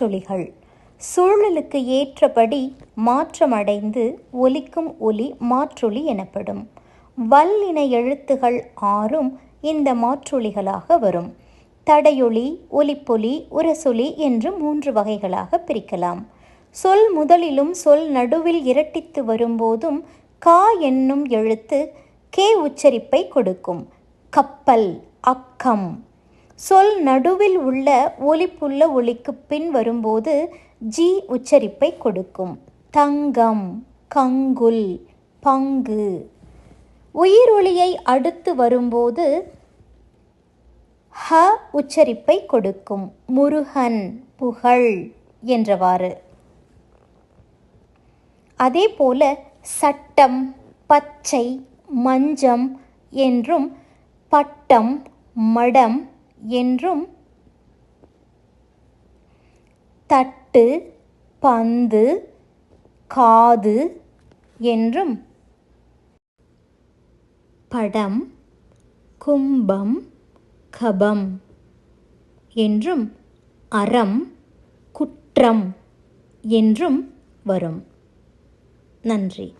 மாற்றொலிகள் சூழலுக்கு ஏற்றபடி மாற்றமடைந்து ஒலிக்கும் ஒலி மாற்றொலி எனப்படும். வல்லின எழுத்துகள் ஆறும் இந்த மாற்றொலிகளாக வரும். தடையொலி ஒலிப்பொலி உரசொலி என்று மூன்று வகைகளாக பிரிக்கலாம். சொல் முதலிலும் சொல் நடுவில் இரட்டித்து வரும்போதும் கா என்னும் எழுத்து கே உச்சரிப்பை கொடுக்கும். கப்பல் அக்கம் சொல் நடுவில் உள்ள ஒலிப்புள்ள ஒலிக்கு பின் வரும்போது ஜி உச்சரிப்பை கொடுக்கும். தங்கம் கங்குல் பங்கு. உயிரொலியை அடுத்து வரும்போது ஹ உச்சரிப்பை கொடுக்கும். முருகன் புகழ் என்றவாறு. அதே போல சட்டம் பச்சை மஞ்சம் என்றும் பட்டம் மடம் என்றும் தட்டு பந்து காது என்றும் படம் கும்பம் கபம் என்றும் அறம் குற்றம் என்றும் வரும். நன்றி.